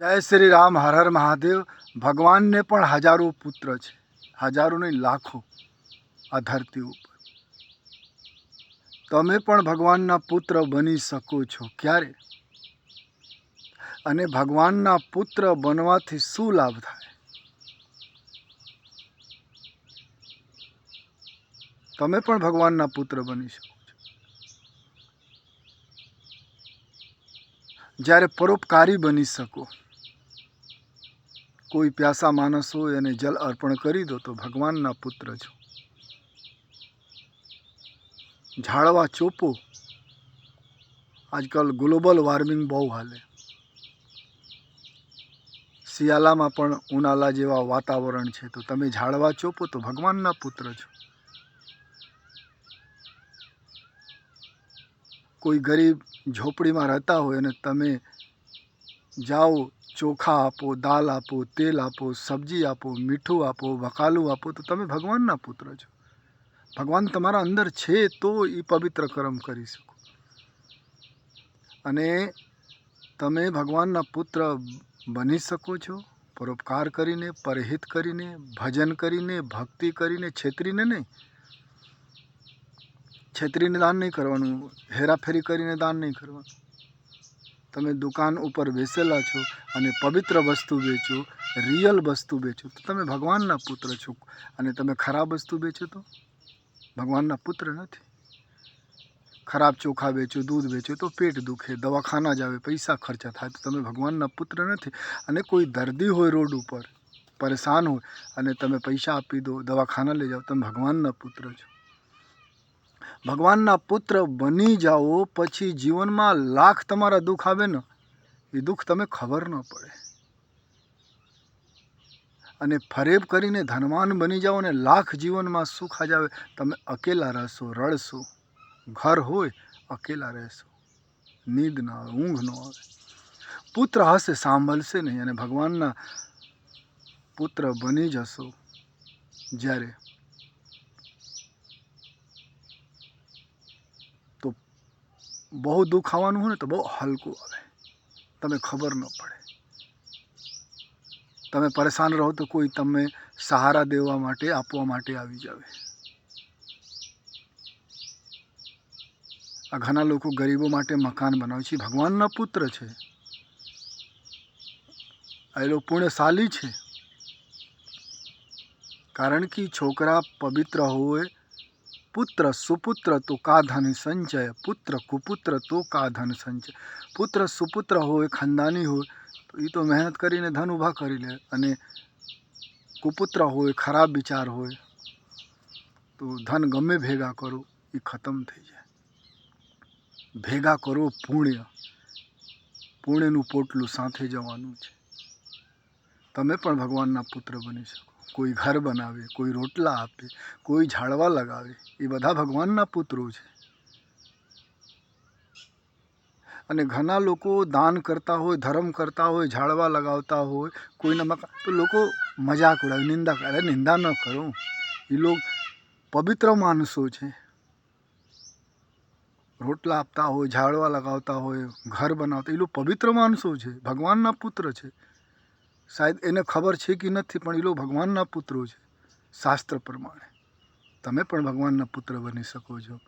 જય શ્રી રામ, હર હર મહાદેવ. ભગવાનને પણ હજારો પુત્ર છે. હજારો નહીં, લાખો આ ધરતી ઉપર. તમે પણ ભગવાનના પુત્ર બની શકો છો. ક્યારે? અને ભગવાનના પુત્ર બનવાથી શું લાભ થાય? તમે પણ ભગવાનના પુત્ર બની શકો છો. જ્યારે પરોપકારી બની શકો. કોઈ પ્યાસા માણસ હોય એને જલ અર્પણ કરી દો તો ભગવાનના પુત્ર છો. ઝાડવા ચોપો. આજકાલ ગ્લોબલ વોર્મિંગ બહુ હાલે. શિયાળામાં પણ ઉનાળા જેવા વાતાવરણ છે તો તમે ઝાડવા ચોપો તો ભગવાનના પુત્ર છો. કોઈ ગરીબ ઝોપડીમાં રહેતા હોય અને તમે જાઓ, ચોખા આપો, દાલ આપો, તેલ આપો, સબ્જી આપો, મીઠું આપો, વકાલું આપો, તો તમે ભગવાનના પુત્ર છો. ભગવાન તમારા અંદર છે તો એ પવિત્ર કર્મ કરી શકો. અને તમે ભગવાનના પુત્ર બની શકો છો, પરોપકાર કરીને, પરહિત કરીને, ભજન કરીને, ભક્તિ કરીને, છેતરીને નહીં. છેતરીને દાન નહીં કરવાનું, હેરાફેરી કરીને દાન નહીં કરવાનું. તમે દુકાન ઉપર બેસેલા છો અને પવિત્ર વસ્તુ વેચો, રિયલ વસ્તુ વેચો, તો તમે ભગવાનના પુત્ર છો. અને તમે ખરાબ વસ્તુ વેચો તો? ભગવાનના પુત્ર નથી. ખરાબ ચોખા વેચો, દૂધ વેચો, તો પેટ દુખે, દવાખાના જ આવે, પૈસા ખર્ચા થાય, તો તમે ભગવાનના પુત્ર નથી. અને કોઈ દર્દી હોય રોડ ઉપર, પરેશાન હોય, અને તમે પૈસા આપી દો, દવાખાના લઈ જાઓ તમે ભગવાનના પુત્ર છો. ભગવાનના પુત્ર બની જાઓ, પછી જીવનમાં લાખ તમારા દુઃખ આવે ને. એ દુઃખ તમે ખબર ન પડે. અને ફરેબ કરીને ધનવાન બની જાઓ અને લાખ જીવનમાં સુખ આ જાવે તમે અકેલા રહેશો, રડશો. ઘર હોય, અકેલા રહેશો. નીંદ ન આવે, ઊંઘ ન આવે. પુત્ર હશે, સાંભળશે નહીં અને ભગવાનના પુત્ર બની જશો જ્યારે બહુ દુઃખ આવવાનું હોય ને તો બહુ હલકું આવે. તમે ખબર ન પડે. તમે પરેશાન રહો તો કોઈ તમે સહારા દેવા માટે, આપવા માટે આવી જાવે. આ ઘણા લોકો ગરીબો માટે મકાન બનાવે છે. ભગવાનના પુત્ર છે. એ લોકો પુણ્યશાલી છે. કારણ કે છોકરા પવિત્ર હોય પુત્ર સુપુત્ર તો કા ધન સંચય, પુત્ર કુપુત્ર તો કા ધન સંચય. પુત્ર સુપુત્ર હોય, ખાનદાની હોય, તો એ તો મહેનત કરીને ધન ઊભા કરી લે. અને કુપુત્ર હોય, ખરાબ વિચાર હોય, તો ધન ગમે ભેગા કરો એ ખતમ થઈ જાય. ભેગા કરો પુણ્ય. પુણ્યનું પોટલું સાથે જવાનું છે. તમે પણ ભગવાનના પુત્ર બની શકો. કોઈ ઘર બનાવે, કોઈ રોટલા આપે, કોઈ ઝાડવા લગાવે, એ બધા ભગવાનના પુત્રો છે. અને ઘણા લોકો દાન કરતા હોય, ધર્મ કરતા હોય, ઝાડવા લગાવતા હોય, કોઈના મકાન તો લોકો મજાક ઉડાવે, નિંદા કરે, નિંદા ન કરો. એ લોકો પવિત્ર માણસો છે. રોટલા આપતા હોય, ઝાડવા લગાવતા હોય, ઘર બનાવતા એ લોકો પવિત્ર માણસો છે, ભગવાનના પુત્ર છે. શાયદ એને ખબર છે કે નથી, પણ એ લોકો ભગવાનના પુત્રો છે. શાસ્ત્ર પ્રમાણે. તમે પણ ભગવાનના પુત્ર બની શકો છો.